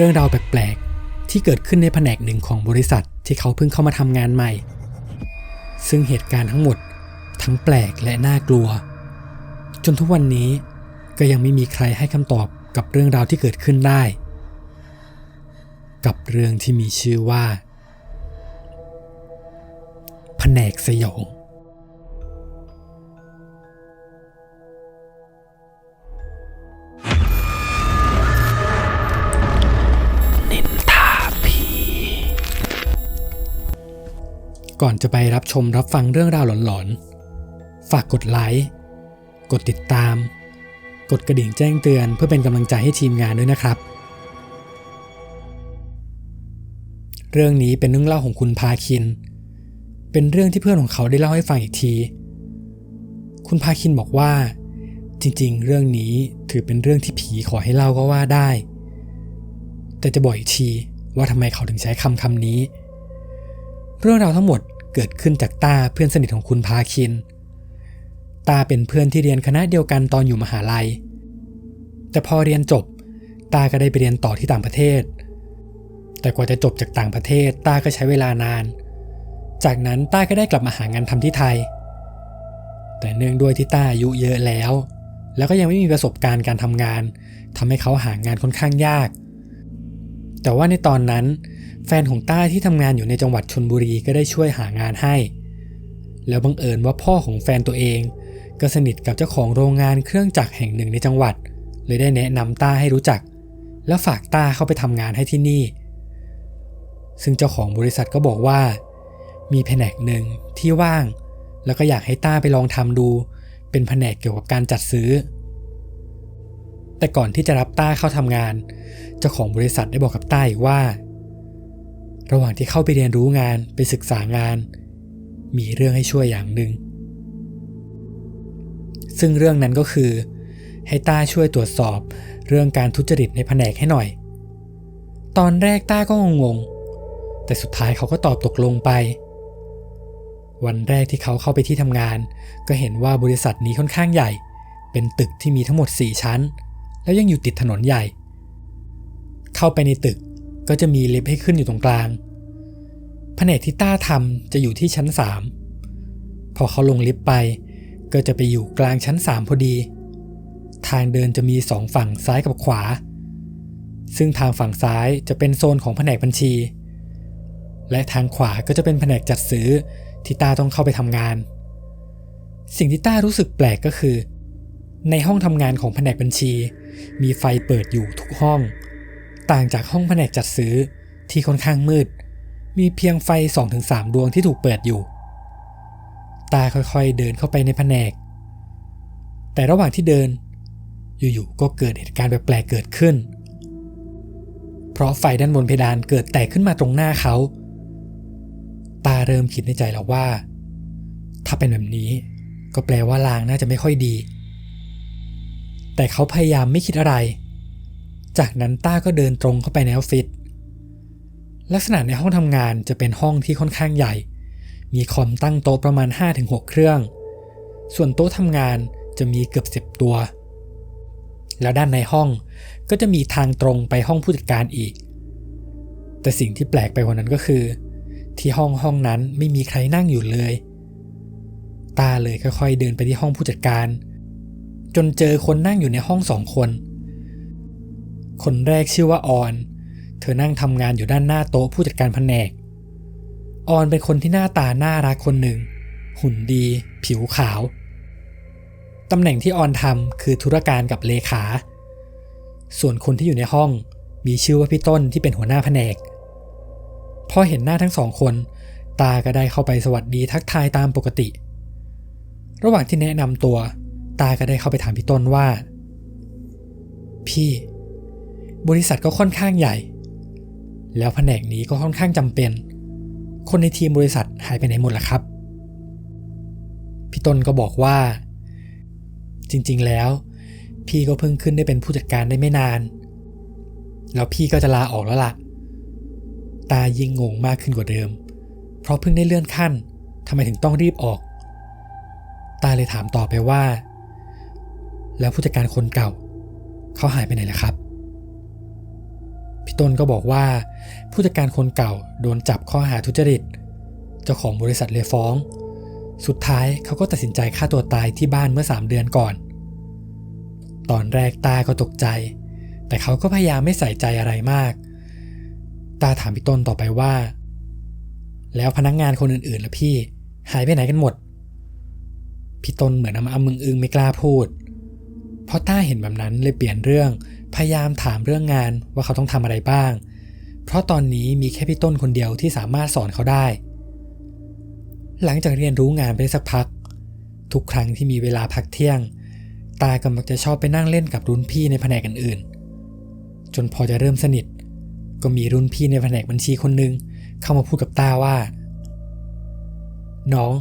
เรื่องราวแปลกๆ ที่เกิดขึ้นในแผนกหนึ่งของบริษัทที่เขาเพิ่งเข้ามาทำงานใหม่ ซึ่งเหตุการณ์ทั้งหมดทั้งแปลกและน่ากลัว จนทุกวันนี้ก็ยังไม่มีใครให้คำตอบกับเรื่องราวที่เกิดขึ้นได้ กับเรื่องที่มีชื่อว่าแผนกสยอง ก่อนจะไปรับชมรับฟังเรื่องราวหลอนๆ ฝากกดไลค์ กดติดตาม กดกระดิ่งแจ้งเตือนเพื่อเป็นกำลังใจให้ทีมงานด้วยนะครับ เรื่องนี้เป็นเรื่องเล่าของคุณพาคิน เป็นเรื่องที่เพื่อนของเขาได้เล่าให้ฟังอีกที คุณพาคินบอกว่า จริงๆ เรื่องนี้ถือเป็นเรื่องที่ผีขอให้เล่าก็ว่าได้ แต่จะบอกอีกทีว่าทำไมเขาถึงใช้คำคำนี้เรื่องราวทั้งหมด เกิดขึ้นจากตาเพื่อนสนิทของคุณพาคิน ตาเป็นเพื่อนที่เรียนคณะเดียวกันตอนอยู่มหาลัย แต่พอเรียนจบ ตาก็ได้ไปเรียนต่อที่ต่างประเทศ แต่กว่าจะจบจากต่างประเทศ ตาก็ใช้เวลานาน จากนั้นตาก็ได้กลับมาหางานทำที่ไทย แต่เนื่องด้วยที่ตาอายุเยอะแล้ว แล้วก็ยังไม่มีประสบการณ์การทำงานทำให้เขาหางานค่อนข้างยาก แต่ว่าในตอนนั้น แฟนของต้าที่ทำงานอยู่ในจังหวัดชนบุรีก็ได้ช่วยหางานให้ แล้วบังเอิญว่าพ่อของแฟนตัวเอง ก็สนิทกับเจ้าของโรงงานเครื่องจักรแห่งหนึ่งในจังหวัด เลยได้แนะนำต้าให้รู้จัก แล้วฝากต้าเข้าไปทำงานให้ที่นี่ ซึ่งเจ้าของบริษัทก็บอกว่า มีแผนกหนึ่งที่ว่าง แล้วก็อยากให้ต้าไปลองทำดู เป็นแผนกเกี่ยวกับการจัดซื้อ แต่ก่อนที่จะรับต้าเข้าทำงาน เจ้าของบริษัทได้บอกกับต้าอีกว่า ระหว่างที่เข้าไปเรียนรู้งานไปศึกษางาน มีเรื่องให้ช่วยอย่างหนึ่งซึ่งเรื่องนั้นก็คือ ให้ต้าช่วยตรวจสอบเรื่องการทุจริตในแผนกให้หน่อย ตอนแรกต้าก็งงๆแต่สุดท้ายเขาก็ตอบตกลงไป วันแรกที่เขาเข้าไปที่ทำงาน ก็เห็นว่าบริษัทนี้ค่อนข้างใหญ่ เป็นตึกที่มีทั้งหมด 4 ชั้น แล้วยังอยู่ติดถนนใหญ่ เข้าไปในตึก ก็จะมีลิฟต์ให้ขึ้นอยู่ตรงกลาง แผนกที่ต้าทำจะอยู่ที่ชั้น 3 พอเขาลงลิฟต์ไป ก็จะไปอยู่กลางชั้น 3 พอดี ทางเดินจะมีสองฝั่งซ้ายกับขวา ซึ่งทางฝั่งซ้ายจะเป็นโซนของแผนกบัญชี และทางขวาก็จะเป็นแผนกจัดซื้อที่ต้าต้องเข้าไปทำงาน สิ่งที่ต้ารู้สึกแปลกก็คือ ในห้องทำงานของแผนกบัญชี มีไฟเปิดอยู่ทุกห้อง ต่างจากห้องแผนกจัดซื้อที่ค่อนข้างมืด มีเพียงไฟ 2-3 ดวงที่ถูกเปิดอยู่ ตาค่อยๆเดินเข้าไปในแผนก แต่ระหว่างที่เดิน อยู่ๆก็เกิดเหตุการณ์แปลกๆเกิดขึ้น เพราะไฟด้านบนเพดานเกิดแตกขึ้นมาตรงหน้าเขา ตาเริ่มคิดในใจแล้วว่า ถ้าเป็นแบบนี้ก็แปลว่าลางน่าจะไม่ค่อยดี แต่เขาพยายามไม่คิดอะไร จากนั้นต้าก็เดินตรงเข้าไปในออฟฟิศลักษณะในห้องทำงานจะเป็นห้องที่ค่อนข้างใหญ่ มีคอมตั้งโต๊ะประมาณ 5-6 เครื่อง ส่วนโต๊ะทำงานจะมีเกือบ10ตัว แล้วด้านในห้องก็จะมีทางตรงไปห้องผู้จัดการอีก แต่สิ่งที่แปลกไปกว่านั้นก็คือ ที่ห้องห้องนั้นไม่มีใครนั่งอยู่เลย ตาเลยค่อยๆเดินไปที่ห้องผู้จัดการ จนเจอคนนั่งอยู่ในห้องสองคน คนแรกชื่อว่าออน เธอนั่งทำงานอยู่ด้านหน้าโต๊ะผู้จัดการแผนก ออนเป็นคนที่หน้าตาน่ารักคนหนึ่ง หุ่นดี ผิวขาว ตำแหน่งที่ออนทำคือธุรการกับเลขา ส่วนคนที่อยู่ในห้องมีชื่อว่าพี่ต้นที่เป็นหัวหน้าแผนก พอเห็นหน้าทั้งสองคน ตาก็ได้เข้าไปสวัสดีทักทายตามปกติ ระหว่างที่แนะนำตัว ตาก็ได้เข้าไปถามพี่ต้นว่า พี่ บริษัทก็ค่อนข้างใหญ่ แล้วแผนกนี้ก็ค่อนข้างจำเป็น คนในทีมบริษัทหายไปไหนหมดล่ะครับ พี่ต้นก็บอกว่า จริงๆแล้ว พี่ก็เพิ่งขึ้นได้เป็นผู้จัดการได้ไม่นาน แล้วพี่ก็จะลาออกแล้วล่ะ ตายิ่งงงมากขึ้นกว่าเดิม เพราะเพิ่งได้เลื่อนขั้นทำไมถึงต้องรีบออก ตาเลยถามต่อไปว่า แล้วผู้จัดการคนเก่า เขาหายไปไหนล่ะครับ พี่ต้นก็บอกว่า ผู้จัดการคนเก่าโดนจับข้อหาทุจริต เจ้าของบริษัทเลยฟ้อง สุดท้ายเขาก็ตัดสินใจฆ่าตัวตายที่บ้านเมื่อ 3 เดือนก่อน ตอนแรกตาก็ตกใจ แต่เขาก็พยายามไม่ใส่ใจอะไรมาก ตาถามพี่ต้นต่อไปว่า แล้วพนักงงานคนอื่นๆล่ะพี่ หายไปไหนกันหมด พี่ต้นเหมือนน้ำอำมึงอึงไม่กล้าพูดเพราะต้าเห็นแบบนั้นเลยเปลี่ยนเรื่อง พยายามถามเรื่องงานว่าเขาต้องทำอะไรบ้าง เพราะตอนนี้มีแค่พี่ต้นคนเดียวที่สามารถสอนเขาได้ หลังจากเรียนรู้งานไปสักพัก ทุกครั้งที่มีเวลาพักเที่ยง ตากำลังจะชอบไปนั่งเล่นกับรุ่นพี่ในแผนกอื่นๆ จนพอจะเริ่มสนิท ก็มีรุ่นพี่ในแผนกบัญชีคนหนึ่งเข้ามาพูดกับตาว่า น้อง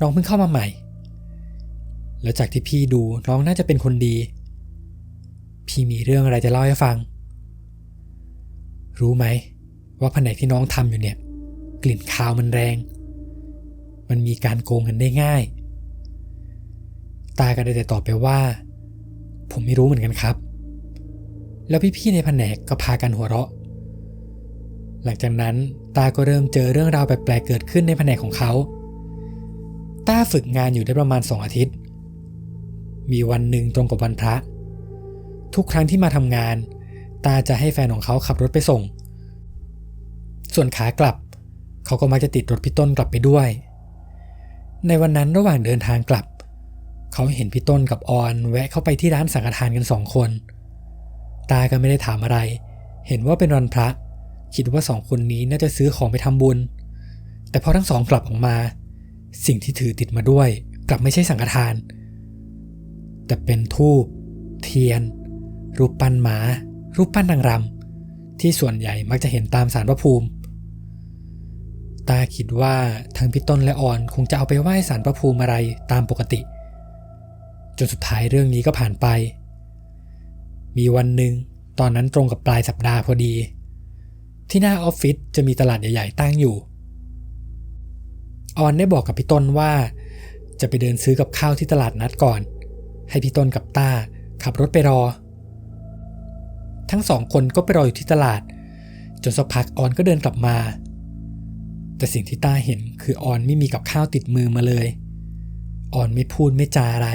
น้องเพิ่งเข้ามาใหม่ แล้วจากที่พี่ดูน้องน่าจะเป็นคนดี พี่มีเรื่องอะไรจะเล่าให้ฟัง รู้ไหม ว่าแผนกที่น้องทำอยู่เนี่ย กลิ่นคาวมันแรง มันมีการโกงกันได้ง่าย ตาก็ได้แต่ตอบไปว่า ผมไม่รู้เหมือนกันครับ แล้วพี่ๆในแผนกก็พากันหัวเราะ หลังจากนั้นตาก็เริ่มเจอเรื่องราวแปลกๆเกิดขึ้นในแผนกของเขาตาฝึกงานอยู่ได้ประมาณสองอาทิตย์ มีวันหนึ่งตรงกับวันพระ ทุกครั้งที่มาทำงาน ตาจะให้แฟนของเขาขับรถไปส่ง ส่วนขากลับ เขาก็มักจะติดรถพี่ต้นกลับไปด้วย ในวันนั้นระหว่างเดินทางกลับ เขาเห็นพี่ต้นกับออนแวะเข้าไปที่ร้านสังฆทานกันสองคน ตาก็ไม่ได้ถามอะไร เห็นว่าเป็นวันพระ คิดว่าสองคนนี้น่าจะซื้อของไปทำบุญ แต่พอทั้งสองกลับออกมา สิ่งที่ถือติดมาด้วยกลับไม่ใช่สังฆทาน แต่เป็นทูบเทียน รูปปั้นหมา รูปปั้นนางรำที่ส่วนใหญ่มักจะเห็นตามสารพระภูมิ ตาคิดว่าทั้งพี่ต้นและอ่อนคงจะเอาไปไหว้สารพระภูมิอะไรตามปกติ จนสุดท้ายเรื่องนี้ก็ผ่านไป มีวันหนึ่งตอนนั้นตรงกับปลายสัปดาห์พอดี ที่หน้าออฟฟิศจะมีตลาดใหญ่ ๆ ตั้งอยู่ออนได้บอกกับพี่ต้นว่า จะไปเดินซื้อกับข้าวที่ตลาดนัดก่อน ให้พี่ต้นกับต้าขับรถไปรอ ทั้งสองคนก็ไปรออยู่ที่ตลาด จนสักพักออนก็เดินกลับมา แต่สิ่งที่ต้าเห็นคือออนไม่มีกับข้าวติดมือมาเลย ออนไม่พูดไม่จาอะไร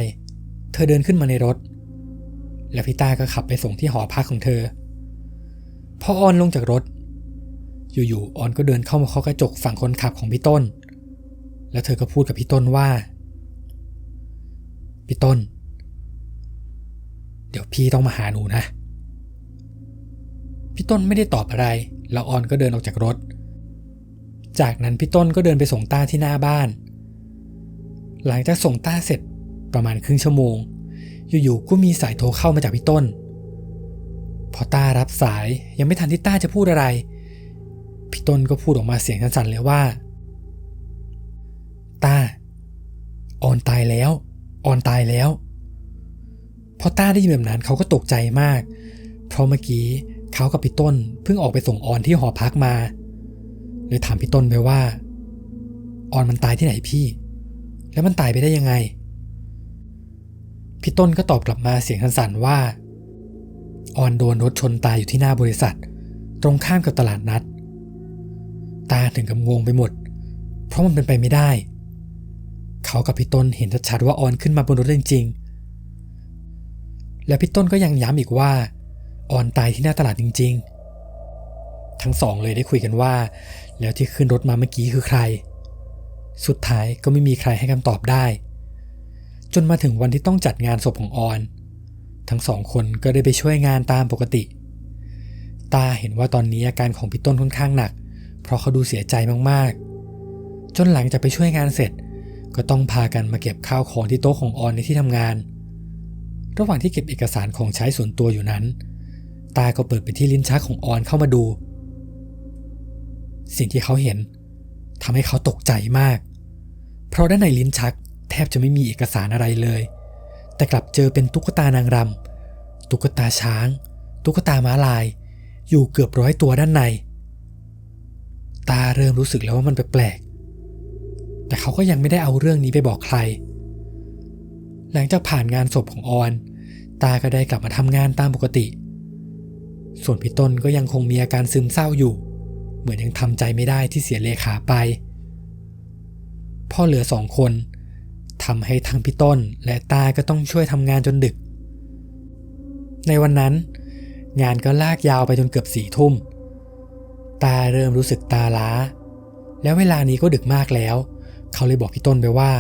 เธอเดินขึ้นมาในรถ แล้วพี่ต้าก็ขับไปส่งที่หอพักของเธอ พอออนลงจากรถ อยู่ๆออนก็เดินเข้ามาเคาะกระจกฝั่งคนขับของพี่ต้น แล้วเธอก็พูดกับพี่ต้นว่าพี่ต้น ดี๋ยวพี่ต้องมาหาหนูนะ พี่ต้นไม่ได้ตอบอะไร แล้วออนก็เดินออกจากรถ จากนั้นพี่ต้นก็เดินไปส่งต้าที่หน้าบ้าน หลังจากส่งต้าเสร็จประมาณครึ่งชั่วโมง อยู่ๆก็มีสายโทรเข้ามาจากพี่ต้น พอต้ารับสายยังไม่ทันที่ต้าจะพูดอะไร พี่ต้นก็พูดออกมาเสียงสั่นๆเลยว่า ต้าออนตายแล้ว ออนตายแล้ว อต้าได้ยินแบบนั้นเขาก็ตกใจมาก เพราะเมื่อกี้เขากับพี่ต้นเพิ่งออกไปส่งออนที่หอพักมาเลยถามพี่ต้นไปว่า ออนมันตายที่ไหนพี่ แล้วมันตายไปได้ยังไง พี่ต้นก็ตอบกลับมาเสียงสั่นๆว่า ออนโดนรถชนตายอยู่ที่หน้าบริษัท ตรงข้ามกับตลาดนัด ตาถึงกับงงไปหมด เพราะมันเป็นไปไม่ได้ เขากับพี่ต้นเห็นชัดๆว่าออนขึ้นมาบนรถจริงๆ และพี่ต้นก็ยังย้ำอีกว่า ออนตายที่หน้าตลาดจริง ๆ ทั้งสองเลยได้คุยกันว่า แล้วที่ขึ้นรถมาเมื่อกี้คือใคร สุดท้ายก็ไม่มีใครให้คำตอบได้ จนมาถึงวันที่ต้องจัดงานศพของออน ทั้งสองคนก็ได้ไปช่วยงานตามปกติ ตาเห็นว่าตอนนี้อาการของพี่ต้นค่อนข้างหนัก เพราะเขาดูเสียใจมากๆ จนหลังจากไปช่วยงานเสร็จ ก็ต้องพากันมาเก็บข้าวของที่โต๊ะของออนในที่ทำงาน ระหว่างที่เก็บเอกสารของใช้ส่วนตัวอยู่นั้น ตาก็เปิดไปที่ลิ้นชักของออนเข้ามาดู สิ่งที่เขาเห็นทำให้เขาตกใจมาก เพราะด้านในลิ้นชักแทบจะไม่มีเอกสารอะไรเลย แต่กลับเจอเป็นตุ๊กตานางรำตุ๊กตาช้าง ตุ๊กตาม้าลาย อยู่เกือบร้อยตัวด้านใน ตาเริ่มรู้สึกแล้วว่ามันแปลกๆแต่เขาก็ยังไม่ได้เอาเรื่องนี้ไปบอกใคร หลังจากผ่านงานศพของออน ตาก็ได้กลับมาทำงานตามปกติ ส่วนพี่ต้นก็ยังคงมีอาการซึมเศร้าอยู่ เหมือนยังทำใจไม่ได้ที่เสียเลขาไป พ่อเหลือสองคนทำให้ทั้งพี่ต้นและตาก็ต้องช่วยทำงานจนดึก ในวันนั้น งานก็ลากยาวไปจนเกือบสี่ทุ่ม ตาเริ่มรู้สึกตาล้า แล้วเวลานี้ก็ดึกมากแล้ว เขาเลยบอกพี่ต้นไปว่า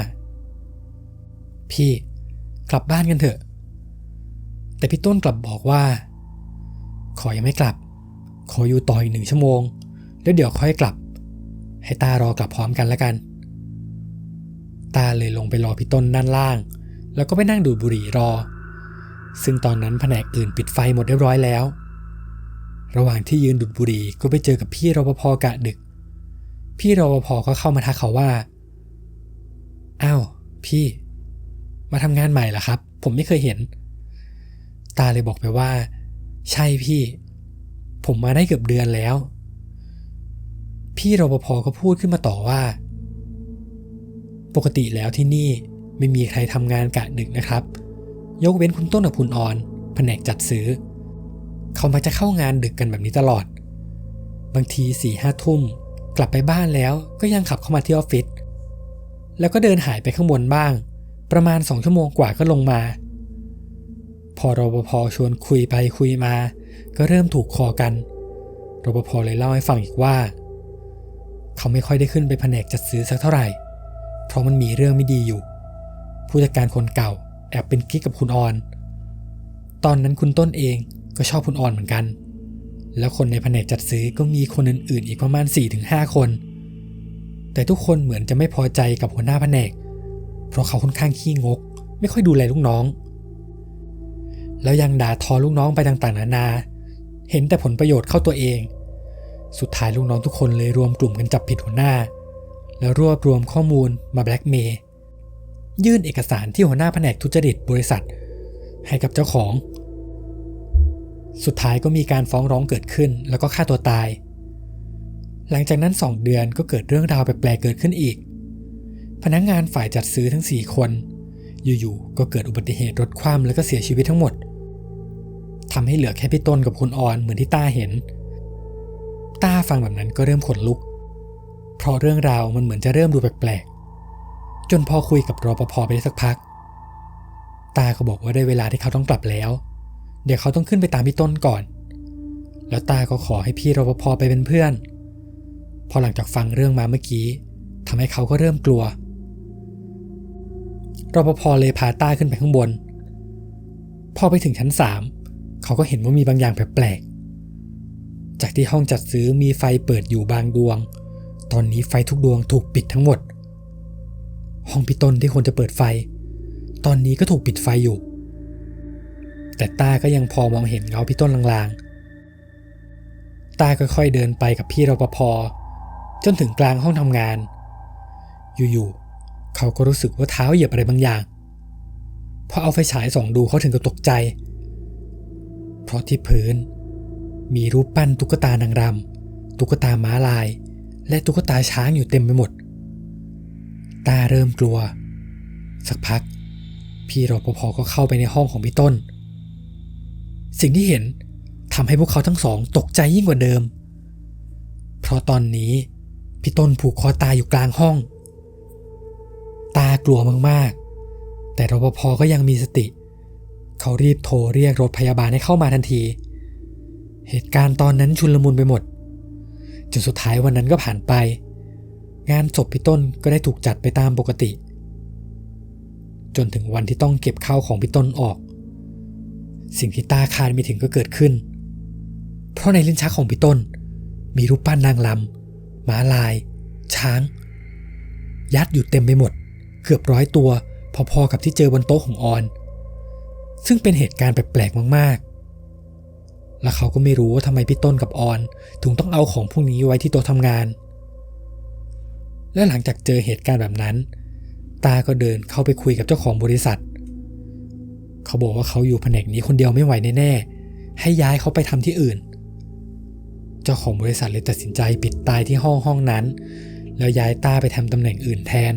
พี่ กลับบ้านกันเถอะ แต่พี่ต้นกลับบอกว่า ขอยังไม่กลับ ขออยู่ต่ออีกหนึ่งชั่วโมง แล้วเดี๋ยวค่อยกลับ ให้ตารอกลับพร้อมกันแล้วกัน ตาเลยลงไปรอพี่ต้นด้านล่าง แล้วก็ไปนั่งดูบุหรี่รอ ซึ่งตอนนั้นแผนกอื่นปิดไฟหมดเรียบร้อยแล้ว ระหว่างที่ยืนดูดบุหรี่ก็ไปเจอกับพี่รปภกะดึก พี่รปภก็เข้ามาทักเขาว่าอ้าวพี่ มาทำงานใหม่เหรอครับ ผมไม่เคยเห็น ตาเลยบอกไปว่า ใช่พี่ ผมมาได้เกือบเดือนแล้ว พี่รปภก็พูดขึ้นมาต่อว่า ปกติแล้วที่นี่ไม่มีใครทำงานกะดึกนะครับ ยกเว้นคุณต้นกับคุณออนแผนกจัดซื้อ เขามักจะเข้างานดึกกันแบบนี้ตลอด บางทีสี่ห้าทุ่ม กลับไปบ้านแล้วก็ยังขับเข้ามาที่ออฟฟิศแล้วก็เดินหายไปข้างบนบ้าง ประมาณสองชั่วโมงกว่าก็ลงมา พอรปภชวนคุยไปคุยมา ก็เริ่มถูกคอกันรปภเลยเล่าให้ฟังอีกว่า เขาไม่ค่อยได้ขึ้นไปแผนกจัดซื้อสักเท่าไหร่ เพราะมันมีเรื่องไม่ดีอยู่ ผู้จัดการคนเก่าแอบเป็นกิ๊กกับคุณออน ตอนนั้นคุณต้นเองก็ชอบคุณออนเหมือนกัน แล้วคนในแผนกจัดซื้อก็มีคนอื่นๆ อีกประมาณ 4-5 คน แต่ทุกคนเหมือนจะไม่พอใจกับหัวหน้าแผนก เพราะเขาค่อนข้างขี้งก ไม่ค่อยดูแลลูกน้อง แล้วยังด่าทอลูกน้องไปต่างๆนานา เห็นแต่ผลประโยชน์เข้าตัวเอง สุดท้ายลูกน้องทุกคนเลยรวมกลุ่มกันจับผิดหัวหน้า แล้วรวบรวมข้อมูลมาแบล็กเมย์ยื่นเอกสารที่หัวหน้าแผนกทุจริตบริษัท ให้กับเจ้าของ สุดท้ายก็มีการฟ้องร้องเกิดขึ้นแล้วก็ฆ่าตัวตาย หลังจากนั้น 2 เดือนก็เกิดเรื่องราวแปลกๆเกิดขึ้นอีก พนักงงานฝ่ายจัดซื้อทั้ง 4 คน อยู่ๆก็เกิดอุบัติเหตุรถคว่ำแล้วก็เสียชีวิตทั้งหมดทำให้เหลือแค่พี่ต้นกับคุณออนเหมือนที่ต้าเห็น ต้าฟังแบบนั้นก็เริ่มขนลุก เพราะเรื่องราวมันเหมือนจะเริ่มดูแปลกๆ จนพอคุยกับรปภไปได้สักพัก ตาก็บอกว่าได้เวลาที่เขาต้องกลับแล้ว เดี๋ยวเขาต้องขึ้นไปตามพี่ต้นก่อน แล้วตาก็ขอให้พี่รปภไปเป็นเพื่อน พอหลังจากฟังเรื่องมาเมื่อกี้ทำให้เขาก็เริ่มกลัว รปภเลยพาต้าขึ้นไปข้างบน พอไปถึงชั้นสามเขาก็เห็นว่ามีบางอย่างแปลกๆ จากที่ห้องจัดซื้อมีไฟเปิดอยู่บางดวง ตอนนี้ไฟทุกดวงถูกปิดทั้งหมด ห้องพี่ต้นที่ควรจะเปิดไฟ ตอนนี้ก็ถูกปิดไฟอยู่ แต่ต้าก็ยังพอมองเห็นเงาพี่ต้นลางๆ ต้าค่อยๆเดินไปกับพี่รปภจนถึงกลางห้องทำงาน อยู่ๆ เขาก็รู้สึกว่าเท้าเหยียบอะไรบางอย่าง พอเอาไฟฉายส่องดูเขาถึงกับตกใจ เพราะที่พื้น มีรูปปั้นตุ๊กตานางรำตุ๊กตาม้าลาย และตุ๊กตาช้างอยู่เต็มไปหมด ตาเริ่มกลัว สักพัก พี่รปภก็เข้าไปในห้องของพี่ต้น สิ่งที่เห็นทำให้พวกเขาทั้งสองตกใจยิ่งกว่าเดิม เพราะตอนนี้พี่ต้นผูกคอตายอยู่กลางห้อง ตากลัวมากๆ แต่รปภก็ยังมีสติ เขารีบโทรเรียกรถพยาบาลให้เข้ามาทันที เหตุการณ์ตอนนั้นชุลมุนไปหมด จนสุดท้ายวันนั้นก็ผ่านไป งานศพพี่ต้นก็ได้ถูกจัดไปตามปกติ จนถึงวันที่ต้องเก็บข้าวของพี่ต้นออก สิ่งที่ตาคาดไม่ถึงก็เกิดขึ้น เพราะในลิ้นชักของพี่ต้น มีรูปปั้นนางลำม้าลาย ช้าง ยัดอยู่เต็มไปหมด เกือบร้อยตัว พอๆกับที่เจอบนโต๊ะของออน ซึ่งเป็นเหตุการณ์แปลกๆมากๆ และเขาก็ไม่รู้ว่าทำไมพี่ต้นกับออน ถึงต้องเอาของพวกนี้ไว้ที่โต๊ะทำงาน และหลังจากเจอเหตุการณ์แบบนั้น ตาก็เดินเข้าไปคุยกับเจ้าของบริษัท เขาบอกว่าเขาอยู่แผนกนี้คนเดียวไม่ไหวแน่ๆให้ย้ายเขาไปทำที่อื่นเจ้าของบริษัทเลยตัดสินใจปิดตายที่ห้องห้องนั้น แล้วย้ายตาไปทำตำแหน่งอื่นแทน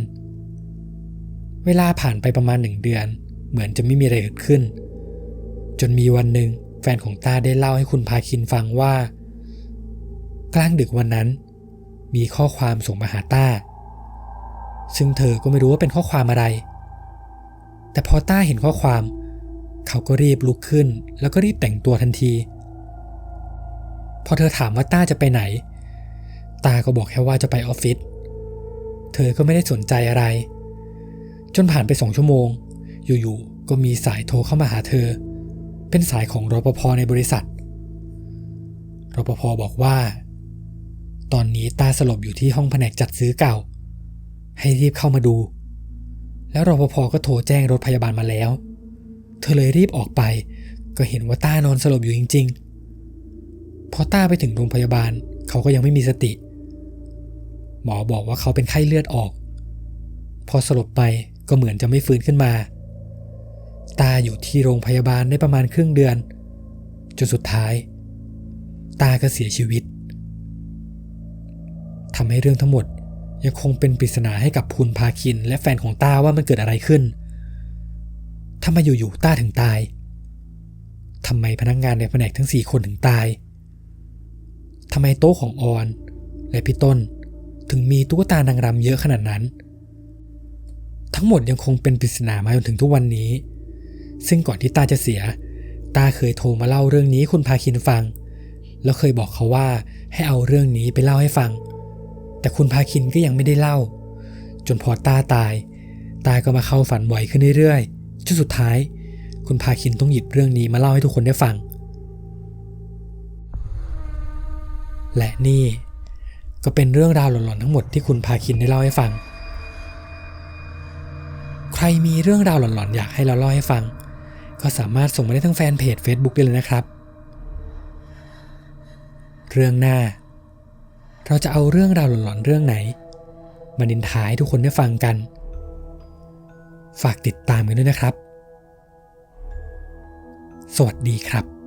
เวลาผ่านไปประมาณหนึ่งเดือน เหมือนจะไม่มีอะไรเกิดขึ้น จนมีวันหนึ่งแฟนของตาได้เล่าให้คุณพาคินฟังว่า กลางดึกวันนั้น มีข้อความส่งมาหาตาซึ่งเธอก็ไม่รู้ว่าเป็นข้อความอะไร แต่พอต้าเห็นข้อความ เขาก็รีบลุกขึ้น แล้วก็รีบแต่งตัวทันที พอเธอถามว่าต้าจะไปไหน ตาก็บอกแค่ว่าจะไปออฟฟิศ เธอก็ไม่ได้สนใจอะไร จนผ่านไปสองชั่วโมง อยู่ๆ ก็มีสายโทรเข้ามาหาเธอ เป็นสายของรปภในบริษัท รปภบอกว่า ตอนนี้ตาสลบอยู่ที่ห้องแผนกจัดซื้อเก่า ให้รีบเข้ามาดู แล้วรปภก็โทรแจ้งรถพยาบาลมาแล้ว เธอเลยรีบออกไป ก็เห็นว่าต้านอนสลบอยู่จริง ๆ พอต้าไปถึงโรงพยาบาลเขาก็ยังไม่มีสติ หมอบอกว่าเขาเป็นไข้เลือดออก พอสลบไป ก็เหมือนจะไม่ฟื้นขึ้นมา ตาอยู่ที่โรงพยาบาลได้ประมาณครึ่งเดือน จนสุดท้าย ตาก็เสียชีวิตทำให้เรื่องทั้งหมดยังคงเป็นปริศนาให้กับพุนพาคิน และแฟนของตาว่ามันเกิดอะไรขึ้นทำไมอยู่ๆต้าถึงตายทำไมพนักงงานในแผนกทั้งสี่คนถึงตายทำไมโต๊ะของออน และพี่ต้นถึงมีตุ๊กตานางรำเยอะขนาดนั้น ทั้งหมดยังคงเป็นปริศนามาจนถึงทุกวันนี้ ซึ่งก่อนที่ตาจะเสีย ตาเคยโทรมาเล่าเรื่องนี้คุณพาคินฟัง แล้วเคยบอกเขาว่าให้เอาเรื่องนี้ไปเล่าให้ฟัง แต่คุณพาคินก็ยังไม่ได้เล่า จนพอตาตาย ตาก็มาเข้าฝันบ่อยขึ้นเรื่อยๆจนสุดท้าย คุณพาคินต้องหยิบเรื่องนี้มาเล่าให้ทุกคนได้ฟัง และนี่ก็เป็นเรื่องราวหลอนๆทั้งหมดที่คุณพาคินได้เล่าให้ฟัง มีเรื่องราวหลอนๆ อยากให้เราเล่าให้ฟัง ก็สามารถส่งมาได้ทั้งแฟนเพจ Facebook ได้เลยนะครับ เรื่องหน้า เราจะเอาเรื่องราวหลอนๆ เรื่องไหน มาดินทายทุกคนได้ฟังกัน ฝากติดตามกันด้วยนะครับ สวัสดีครับ